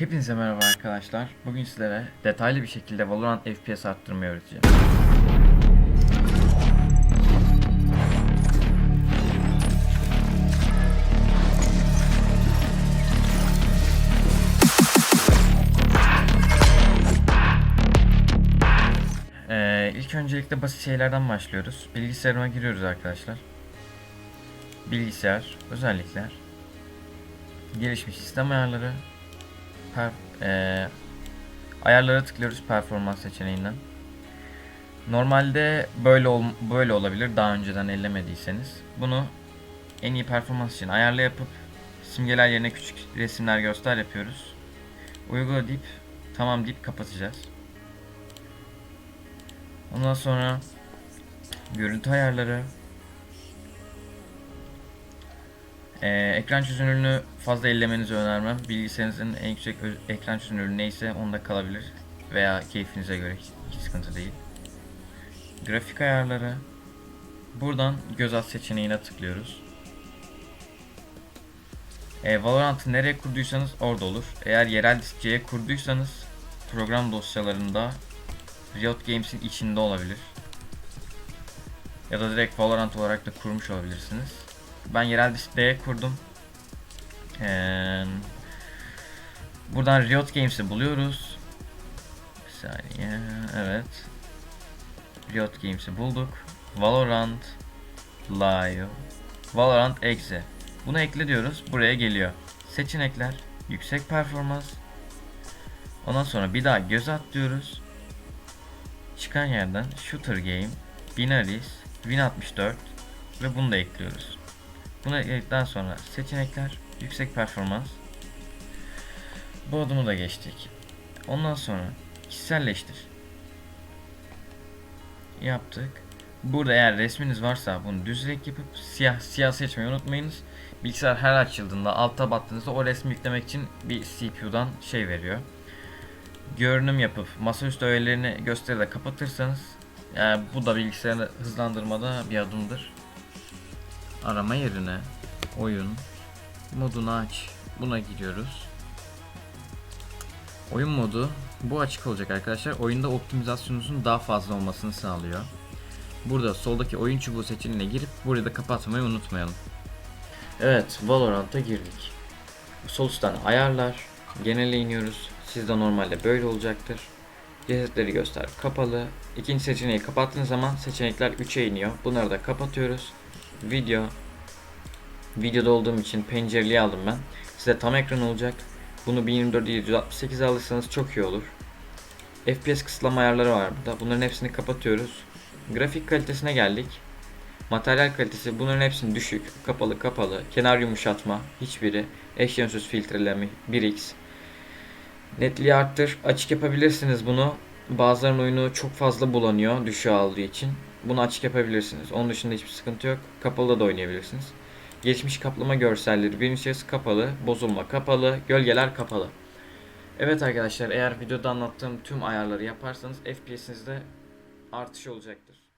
Hepinize merhaba arkadaşlar. Bugün sizlere detaylı bir şekilde Valorant FPS arttırmayı öğreteceğim. Ee, ilk öncelikle basit şeylerden başlıyoruz. Bilgisayarıma giriyoruz arkadaşlar. Bilgisayar, özellikler, gelişmiş sistem ayarları, per, eee, ayarlara tıklıyoruz performans seçeneğinden. Normalde böyle ol, böyle olabilir daha önceden ellemediyseniz. Bunu en iyi performans için ayarla yapıp simgeler yerine küçük resimler göster yapıyoruz. Uygula deyip tamam deyip kapatacağız. Ondan sonra görüntü ayarları Ee, ekran çözünürlüğünü fazla ellemenizi önermem. Bilgisayarınızın en yüksek ekran çözünürlüğü neyse onda kalabilir. Veya keyfinize göre hiç, hiç sıkıntı değil. Grafik ayarları. Buradan göz at seçeneğine tıklıyoruz. Ee, Valorant'ı nereye kurduysanız orada olur. Eğer yerel disk C'ye kurduysanız program dosyalarında Riot Games'in içinde olabilir. Ya da direkt Valorant olarak da kurmuş olabilirsiniz. Ben yerel disk D'ye kurdum. Ee, buradan Riot Games'i buluyoruz. Bir saniye. Evet. Riot Games'i bulduk. Valorant Live Valorant Exe. Bunu ekle diyoruz. Buraya geliyor. Seçenekler, yüksek performans. Ondan sonra bir daha göz at diyoruz. Çıkan yerden Shooter Game, Binaries, Win64 ve bunu da ekliyoruz. Bunu ekledikten sonra seçenekler, yüksek performans. Bu adımı da geçtik. Ondan sonra kişiselleştir. Yaptık. Burada eğer resminiz varsa bunu düz renk yapıp siyah siyah seçmeyi unutmayınız. Bilgisayar her açıldığında alta battığınızda o resmi yüklemek için bir CPU'dan şey veriyor. Görünüm yapıp masaüstü öğelerini göstererek kapatırsanız yani bu da bilgisayarı hızlandırmada bir adımdır. Arama yerine oyun modunu aç. Buna giriyoruz. Oyun modu bu açık olacak arkadaşlar. Oyunda optimizasyonunuzun daha fazla olmasını sağlıyor. Burada soldaki oyun çubuğu seçeneğine girip burayı da kapatmayı unutmayalım. Evet, Valorant'a girdik. Sol üstten ayarlar, genele iniyoruz. Sizde normalde böyle olacaktır. Cesetleri göster kapalı. İkinci seçeneği kapattığınız zaman seçenekler 3'e iniyor. Bunları da kapatıyoruz. Video. Videoda olduğum için pencereliği aldım ben. Size tam ekran olacak. Bunu 1024 768 alırsanız çok iyi olur. FPS kısıtlama ayarları var burada. Bunların hepsini kapatıyoruz. Grafik kalitesine geldik. Materyal kalitesi bunların hepsini düşük, kapalı kapalı, kenar yumuşatma hiçbiri, eş yönsüz filtreleme 1x. Netliği arttır, açık yapabilirsiniz bunu. Bazılarının oyunu çok fazla bulanıyor düşüğe aldığı için. Bunu açık yapabilirsiniz. Onun dışında hiçbir sıkıntı yok. Kapalı da oynayabilirsiniz. Geçmiş kaplama görselleri birinci içerisi kapalı, bozulma kapalı, gölgeler kapalı. Evet arkadaşlar eğer videoda anlattığım tüm ayarları yaparsanız FPS'inizde artış olacaktır.